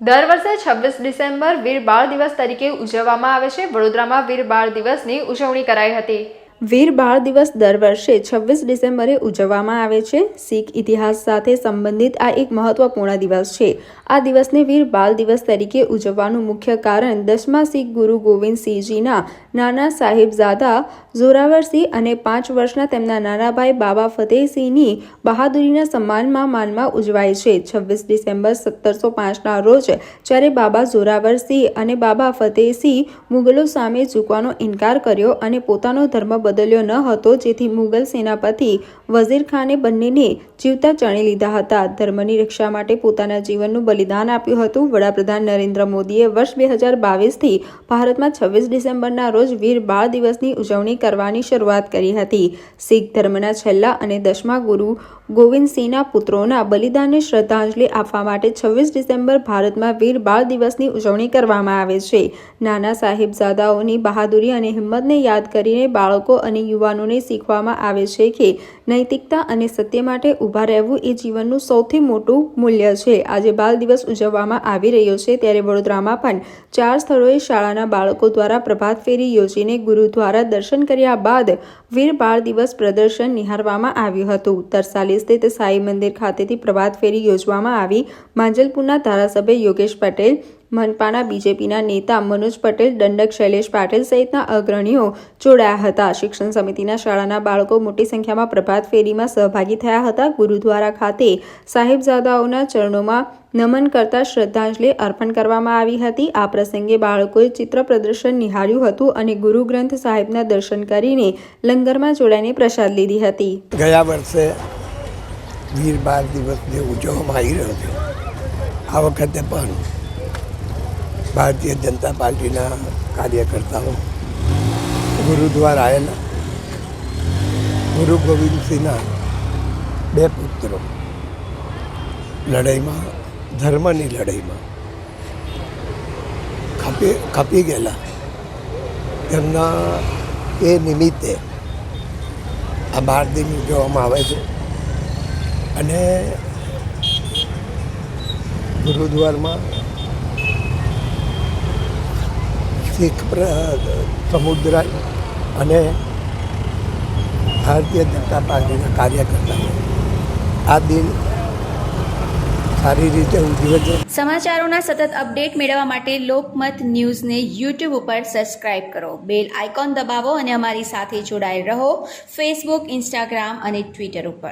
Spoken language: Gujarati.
દર વર્ષે છવ્વીસ ડિસેમ્બર વીર બાળ દિવસ તરીકે ઉજવવામાં આવે છે. વડોદરામાં વીર બાળ દિવસની ઉજવણી કરાઈ હતી. વીર બાળ દિવસ દર વર્ષે છવ્વીસ ડિસેમ્બરે ઉજવવામાં આવે છે. શીખ ઇતિહાસ સાથે સંબંધિત આ એક મહત્વપૂર્ણ દિવસ છે. આ દિવસને વીર બાળ દિવસ તરીકે ઉજવવાનું મુખ્ય કારણ દસમા શીખ ગુરુ ગોવિંદસિંહજીના નાના સાહેબઝાદા જોરાવરસિંહ અને પાંચ વર્ષના તેમના નાનાભાઈ બાબા ફતેહસિંહની બહાદુરીના સન્માનમાં માનમાં ઉજવાય છે. છવ્વીસ ડિસેમ્બર સત્તરસો પાંચના રોજ જ્યારે બાબા જોરાવરસિંહ અને બાબા ફતેહસિંહ મુગલો સામે ઝૂકવાનો ઇનકાર કર્યો અને પોતાનો ધર્મ બદલ્યો ન હતો જેથી મુગલ સેનાપતિ વઝીર ખાને બંનેને જીવતા ચણી લીધા હતા. ધર્મની રક્ષા માટે પોતાના જીવનનું બલિદાન આપ્યું હતું. વડાપ્રધાન નરેન્દ્ર મોદીએ વર્ષ બે હજાર બાવીસથી ભારતમાં છવ્વીસ ડિસેમ્બરના રોજ વીર બાળ દિવસની ઉજવણી કરવાની શરૂઆત કરી હતી. શીખ ધર્મના છેલ્લા અને દસમા ગુરુ ગોવિંદસિંહના પુત્રોના બલિદાનને શ્રદ્ધાંજલિ આપવા માટે છવ્વીસ ડિસેમ્બર ભારતમાં વીર બાળ દિવસની ઉજવણી કરવામાં આવે છે. નાના સાહેબઝાદાઓની બહાદુરી અને હિંમતને યાદ કરીને બાળકો અને યુવાનોને શીખવામાં આવે છે કે નૈતિકતા અને સત્ય માટે ઊભા રહેવું એ જીવનનું સૌથી મોટું મૂલ્ય છે. આજે બાળ દિવસ ઉજવવામાં આવી રહ્યો છે ત્યારે વડોદરામાં પણ ચાર સ્થળોએ શાળાના બાળકો દ્વારા પ્રભાત ફેરી યોજીને ગુરુદ્વારા દર્શન કર્યા બાદ વીર બાળ દિવસ પ્રદર્શન નિહાળવામાં આવ્યું હતું. તરસાલી સ્થિત સાઈ મંદિર ખાતેથી પ્રભાત ફેરી યોજવામાં આવી. માંજલપુરના ધારાસભ્ય યોગેશ પટેલ મનપાના બીજેપીના નેતા મનોજ પટેલ, દંડક શૈલેષ પાટીલ સહિતના અગ્રણીઓ જોડાયા હતા. શિક્ષણ સમિતિના શાળાના બાળકો મોટી સંખ્યામાં પ્રભાત ફેરીમાં સહભાગી થયા હતા. ગુરુદ્વારા ખાતે સાહેબજાદાઓના ચરણોમાં નમન કરતા શ્રદ્ધાંજલિ અર્પણ કરવામાં આવી હતી. આ પ્રસંગે બાળકોએ ચિત્ર પ્રદર્શન નિહાળ્યું હતું અને ગુરુ ગ્રંથ સાહેબના દર્શન કરીને લંગરમાં જોડાઈને પ્રસાદ લીધી હતી. ગયા વર્ષે વીર બાર દિવસ આ વખતે પણ ભારતીય જનતા પાર્ટીના કાર્યકર્તાઓ, ગુરુદ્વાર આવેલા ગુરુ ગોવિંદસિંહના બે પુત્રો લડાઈમાં, ધર્મની લડાઈમાં ખપી ખપી ગયેલા. તેમના એ નિમિત્તે આ બાર દિન ઉજવવામાં આવે છે અને ગુરુદ્વારમાં શીખ સમુદ્ર અને ભારતીય જનતા પાર્ટીના કાર્યકર્તાઓ આ દિન સારી રીતે ઉજવે છે. સમાચારોના સતત અપડેટ મેળવવા માટે લોકમત ન્યૂઝને યુટ્યુબ ઉપર સબસ્ક્રાઇબ કરો. બેલ આઇકોન દબાવો અને અમારી સાથે જોડાયેલ રહો. ફેસબુક, ઇન્સ્ટાગ્રામ અને ટ્વિટર ઉપર.